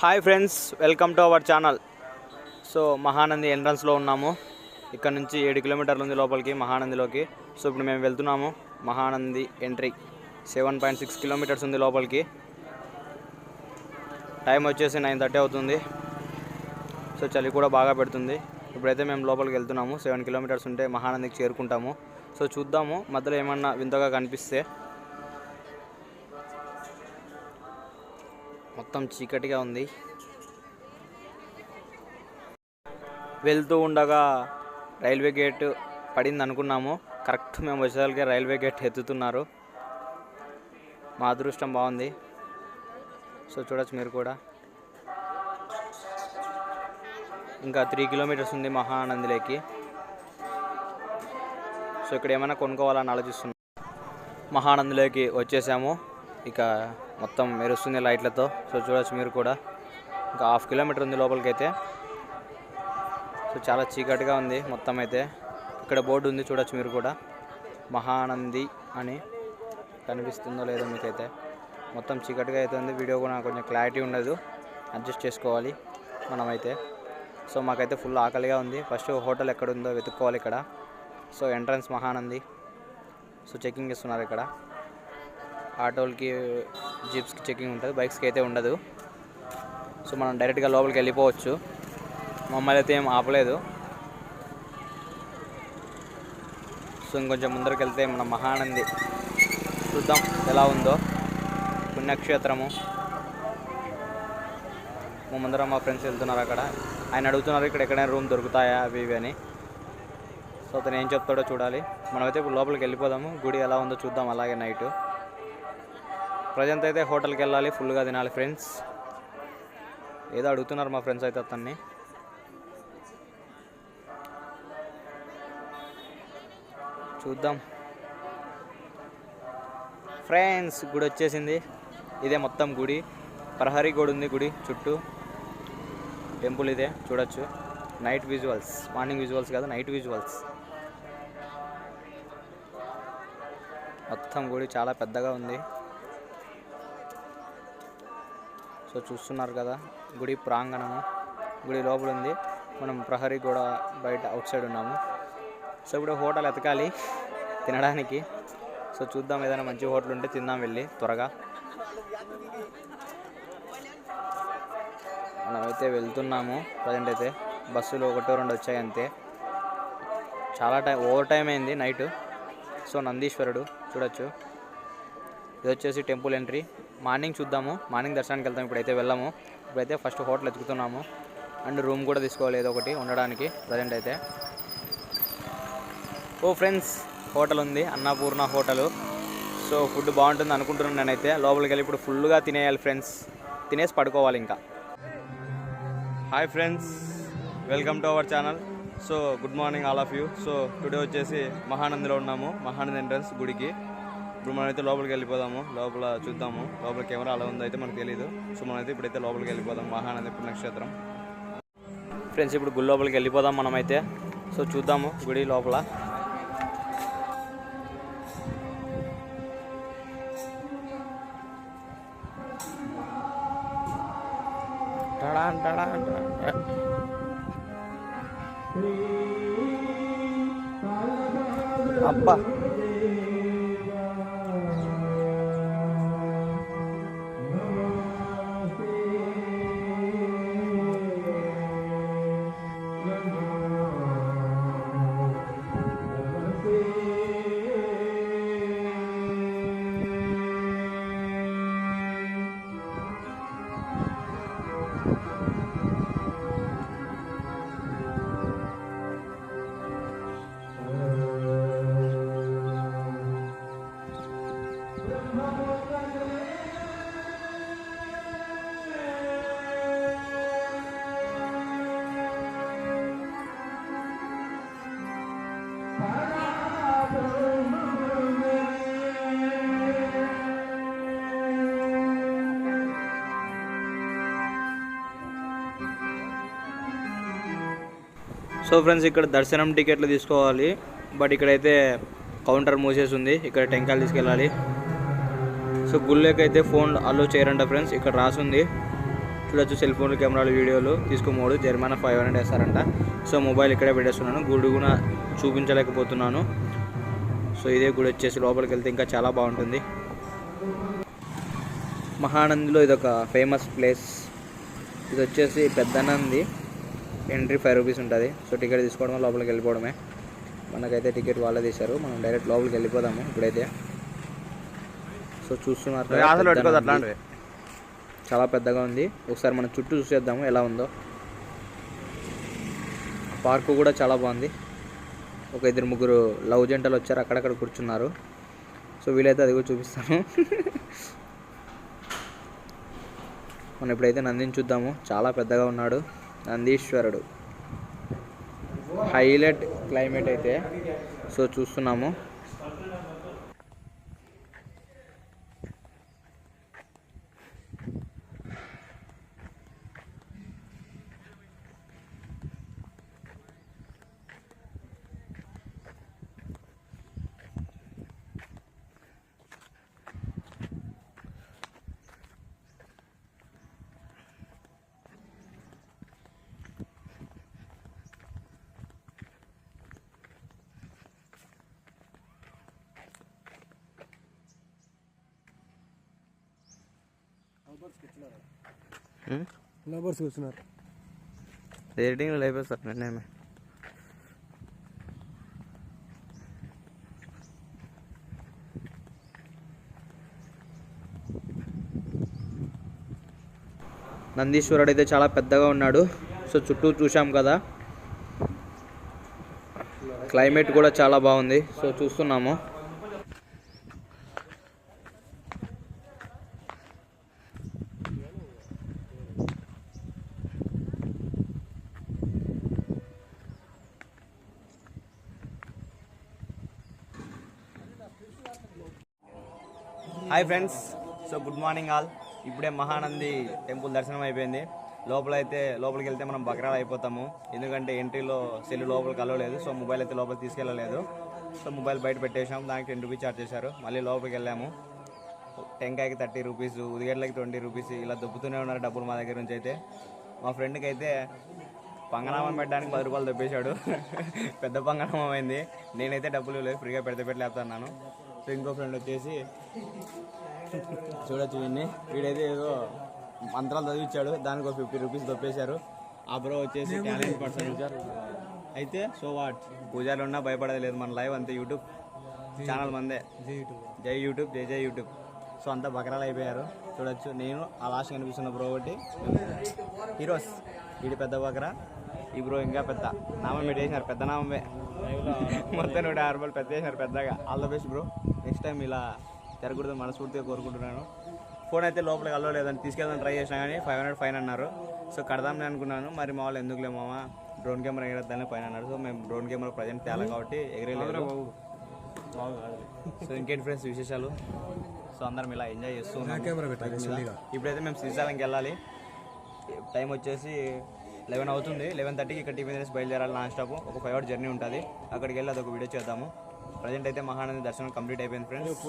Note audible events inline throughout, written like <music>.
Hi friends welcome to our channel. So Mahanandi ఎంట్రన్స్లో ఉన్నాము. ఇక్కడ నుంచి ఏడు కిలోమీటర్లు ఉంది లోపలికి మహానందిలోకి. సో ఇప్పుడు మేము వెళ్తున్నాము. Mahanandi entry. Seven point six kilometres ఉంది లోపలికి. టైం వచ్చేసి నైన్ థర్టీ అవుతుంది. సో చలి కూడా బాగా పెడుతుంది. ఇప్పుడైతే మేము లోపలికి వెళ్తున్నాము. సెవెన్ కిలోమీటర్స్ ఉంటే మహానందికి చేరుకుంటాము. సో చూద్దాము. మధ్యలో ఏమన్నా వింతగా కనిపిస్తే మొత్తం చీకటిగా ఉంది. వెళ్తూ ఉండగా రైల్వే గేట్ పడింది అనుకున్నాము. కరెక్ట్ మేము వచ్చేసరికి రైల్వే గేట్ ఎత్తుతున్నారు. మా అదృష్టం బాగుంది. సో చూడొచ్చు మీరు కూడా. ఇంకా త్రీ కిలోమీటర్స్ ఉంది మహానందిలోకి. సో ఇక్కడ ఏమైనా కొనుక్కోవాలని ఆలోచిస్తున్నాం మహానందిలోకి వచ్చేసాము. ఇక మొత్తం మెరుస్తుంది లైట్లతో. సో చూడొచ్చు మీరు కూడా. ఇంకా హాఫ్ కిలోమీటర్ ఉంది లోపలికైతే. సో చాలా చీకటిగా ఉంది మొత్తం అయితే. ఇక్కడ బోర్డు ఉంది చూడొచ్చు మీరు కూడా. మహానంది అని కనిపిస్తుందో లేదో మీకైతే. మొత్తం చీకటిగా అయితే ఉంది. వీడియో కూడా కొంచెం క్లారిటీ ఉండదు. అడ్జస్ట్ చేసుకోవాలి మనమైతే. సో మాకైతే ఫుల్ ఆకలిగా ఉంది. ఫస్ట్ హోటల్ ఎక్కడ ఉందో వెతుక్కోవాలి ఇక్కడ. So entrance Mahanandi. So checking ఇస్తున్నారు ఇక్కడ. ఆటోలకి జీప్స్కి చెకింగ్ ఉంటుంది బైక్స్కి అయితే ఉండదు. సో మనం డైరెక్ట్గా లోపలికి వెళ్ళిపోవచ్చు. మమ్మల్ని అయితే ఏం ఆపలేదు. సో ఇంకొంచెం ముందరికి వెళ్తే మన మహానంది చూద్దాం ఎలా ఉందో. పుణ్యక్షేత్రము. మా ముందర మా ఫ్రెండ్స్ వెళ్తున్నారు అక్కడ. ఆయన అడుగుతున్నారు ఇక్కడ ఎక్కడైనా రూమ్ దొరుకుతాయా? అవి ఇవి అని. సో అతను ఏం చెప్తాడో చూడాలి. మనమైతే ఇప్పుడు లోపలికి వెళ్ళిపోదాము. గుడి ఎలా ఉందో చూద్దాం అలాగే నైట్ ప్రజెంట్ అయితే హోటల్కి వెళ్ళాలి ఫుల్గా తినాలి ఫ్రెండ్స్. ఏదో అడుగుతున్నారు మా ఫ్రెండ్స్ అయితే అతన్ని. చూద్దాం. ఫ్రెండ్స్ గుడి వచ్చేసింది. ఇదే మొత్తం గుడి. ప్రహరీ గుడి ఉంది గుడి చుట్టూ. టెంపుల్ ఇదే చూడొచ్చు. నైట్ విజువల్స్ మార్నింగ్ విజువల్స్ కాదు నైట్ విజువల్స్ మొత్తం గుడి చాలా పెద్దగా ఉంది. సో చూస్తున్నారు కదా. గుడి ప్రాంగణము. గుడి లోపల ఉంది. మనం ప్రహరీ కూడా బయట అవుట్ సైడ్ ఉన్నాము. సో ఇప్పుడు హోటల్ ఎతకాలి తినడానికి. సో చూద్దాం ఏదైనా మంచి హోటల్ ఉంటే తిందాం వెళ్ళి త్వరగా. మనమైతే వెళ్తున్నాము. ప్రజెంట్ అయితే బస్సులు ఒకటో రెండు వచ్చాయి అంతే. చాలా టైం ఓవర్ టైం అయింది నైట్. సో నందీశ్వరుడు చూడొచ్చు. ఇది వచ్చేసి టెంపుల్ ఎంట్రీ. మార్నింగ్ చూద్దాము. మార్నింగ్ దర్శనానికి వెళ్తాం. ఇప్పుడైతే వెళ్ళాము. ఇప్పుడైతే ఫస్ట్ హోటల్ ఎత్తుకుతున్నాము అండ్ రూమ్ కూడా తీసుకోవాలి ఏదో ఒకటి ఉండడానికి. ప్రజెంట్ అయితే. ఓ ఫ్రెండ్స్ హోటల్ ఉంది. అన్నపూర్ణ హోటల్. సో ఫుడ్ బాగుంటుంది అనుకుంటున్నాను నేనైతే. లోపలికి వెళ్ళి ఇప్పుడు ఫుల్గా తినేయాలి ఫ్రెండ్స్. తినేసి పడుకోవాలి ఇంకా. Hi friends welcome to our channel so good morning all of you so today వచ్చేసి మహానందిలో ఉన్నాము. మహానంది ఎంట్రన్స్ గుడికి. ఇప్పుడు మనమైతే లోపలికి వెళ్ళిపోదాము. లోపల చూద్దాము. లోపల కెమెరా అలా ఉందో అయితే మనకు తెలియదు సో మనమైతే ఇప్పుడైతే లోపలికి వెళ్ళిపోదాం. మహానంది పుణ్యక్షేత్రం ఫ్రెండ్స్ ఇప్పుడు గుడి లోపలికి వెళ్ళిపోదాం మనమైతే. సో చూద్దాము గుడి లోపల. టడా టడాన్. అబ్బా. సో ఫ్రెండ్స్ ఇక్కడ దర్శనం టికెట్లు తీసుకోవాలి. బట్ ఇక్కడైతే కౌంటర్ మూసేసి ఉంది ఇక్కడ టెంకాయలు తీసుకెళ్ళాలి. సో గుళ్ళకైతే ఫోన్ అలో చేయరంట ఫ్రెండ్స్ ఇక్కడ రాసుంది. చూడొచ్చు సెల్ ఫోన్లు కెమెరాలు వీడియోలు తీసుకోమోడు. జరిమానా ఫైవ్ హండ్రెడ్ వేస్తారంట. సో మొబైల్ ఇక్కడే పెట్టేస్తున్నాను. గుడి కూడా చూపించలేకపోతున్నాను. సో ఇదే గుడి వచ్చేసి లోపలికి వెళ్తే ఇంకా చాలా బాగుంటుంది. మహానందిలో ఇదొక ఫేమస్ ప్లేస్. ఇది వచ్చేసి పెద్దనంది. ఎంట్రీ ఫైవ్ రూపీస్ ఉంటుంది. సో టికెట్ తీసుకోవడం లోపలికి వెళ్ళిపోవడమే. మనకైతే టికెట్ వాళ్ళే తీశారు. మనం డైరెక్ట్ లోపలికి వెళ్ళిపోదాము ఇప్పుడైతే. సో చూస్తున్నారు. చాలా పెద్దగా ఉంది. ఒకసారి మనం చుట్టూ చూసేద్దాము ఎలా ఉందో. పార్కు కూడా చాలా బాగుంది. ఒక ఇద్దరు ముగ్గురు లవ్ జంటలు వచ్చారు అక్కడక్కడ కూర్చున్నారు. సో వీలైతే అది కూడా చూపిస్తాను. మనం ఇప్పుడైతే నందిని చూద్దాము. చాలా పెద్దగా ఉన్నాడు. నందీశ్వరుడు. హైలైట్ క్లైమేట్ అయితే సో చూస్తున్నాము. లవర్స్ కూర్చున్నారు. లేపేస్తారు నేనేమే నందీశ్వరుడు అయితే చాలా పెద్దగా ఉన్నాడు. సో చుట్టూ చూసాం కదా. క్లైమేట్ కూడా చాలా బాగుంది. సో చూస్తున్నాము. Hi friends so good morning all ఇప్పుడే మహానంది టెంపుల్ దర్శనం అయిపోయింది. లోపల అయితే లోపలికి వెళ్తే మనం బకరాలు అయిపోతాము. ఎందుకంటే ఎంట్రీలో సెల్ లోపలికి అలవలేదు. సో మొబైల్ అయితే లోపలికి తీసుకెళ్ళలేదు. సో మొబైల్ బయట పెట్టేసాం దానికి టెన్ రూపీస్ చార్జ్ చేశారు. మళ్ళీ లోపలికి వెళ్ళాము. టెంకాయకి థర్టీ రూపీస్ ఉదిగడ్లకి ట్వంటీ రూపీస్ ఇలా దుబ్బుతూనే ఉన్నారు డబ్బులు మా దగ్గర నుంచి అయితే. మా ఫ్రెండ్కి అయితే పంగనామం పెట్టడానికి పది రూపాయలు దొబ్బేశాడు. <laughs> పెద్ద పంగనామం అయింది. నేనైతే డబ్బులు లేదు ఫ్రీగా పెడితే పెట్టలేపుతున్నాను ఇంకో ఫ్రెండ్ వచ్చేసి చూడొచ్చు వీడిని. వీడైతే ఏదో మంత్రాలు చదివించాడు. దానికి ఒక ఫిఫ్టీ రూపీస్ దొప్పేశారు ఆ బ్రో వచ్చేసి టాలెంట్ పర్సన్ అయితే సో వాట్ పూజారి ఉన్నా భయపడేది లేదు. మన లైవ్ అంతే యూట్యూబ్ ఛానల్ మందే. జై యూట్యూబ్. జై జై యూట్యూబ్. సో అంతా బకరాలు అయిపోయారు. చూడొచ్చు. నేను ఆ లాస్ట్ కనిపిస్తున్న బ్రో ఒకటి. హీరోస్. వీడి పెద్ద బకరా. ఈ బ్రో ఇంకా పెద్ద. నామం పెట్టేసినారు పెద్ద నామమే. మొత్తం నూట యాభై రూపాయలు పెద్ద చేసినారు పెద్దగా. All the best bro next time ఇలా జరగకూడదు మనస్ఫూర్తిగా కోరుకుంటున్నాను. ఫోన్ అయితే లోపలికి అల్లలేదని తీసుకెళ్దాం ట్రై చేసినా కానీ ఫైవ్ హండ్రెడ్ ఫైన్ అన్నారు. సో కడదామని అనుకున్నాను. మరి మా వాళ్ళు ఎందుకులే మామ? డ్రోన్ కెమెరా ఎగరద్దని ఫైన్ అన్నారు. సో మేము డ్రోన్ కెమెరా ప్రజెంట్ తేలా కాబట్టి ఎగరేలేదు. సో ఇంకేంటి ఫ్రెండ్స్ విశేషాలు? సో అందరం ఇలా ఎంజాయ్ చేస్తూ. ఇప్పుడైతే మేము శ్రీశైలంకి వెళ్ళాలి. టైం వచ్చేసి లెవెన్ అవుతుంది. లెవెన్ థర్టీకి ఇక్కడ టీవీ బయలుదేరాలి నాన్ స్టాప్ ఒక ఫైవ్ అవర్ జర్నీ ఉంటుంది. అక్కడికి వెళ్ళి అదొక వీడియో చేద్దాము. ప్రజెంట్ అయితే మహానంది దర్శనం కంప్లీట్ అయిపోయింది ఫ్రెండ్స్.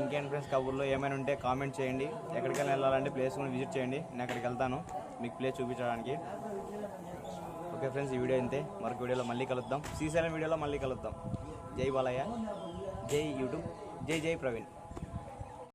ఇంకేం ఫ్రెండ్స్ కబుర్లో ఏమైనా ఉంటే కామెంట్ చేయండి. ఎక్కడికైనా వెళ్ళాలంటే ప్లేస్ కూడా విజిట్ చేయండి. నేను అక్కడికి వెళ్తాను. మీకు ప్లేస్ చూపించడానికి. ఓకే ఫ్రెండ్స్ ఈ వీడియో అయితే మరొక వీడియోలో మళ్ళీ కలుద్దాం. శ్రీశైలం వీడియోలో మళ్ళీ కలుద్దాం. జై బాలయ్య. జై యూట్యూబ్. జై జై ప్రవీణ్.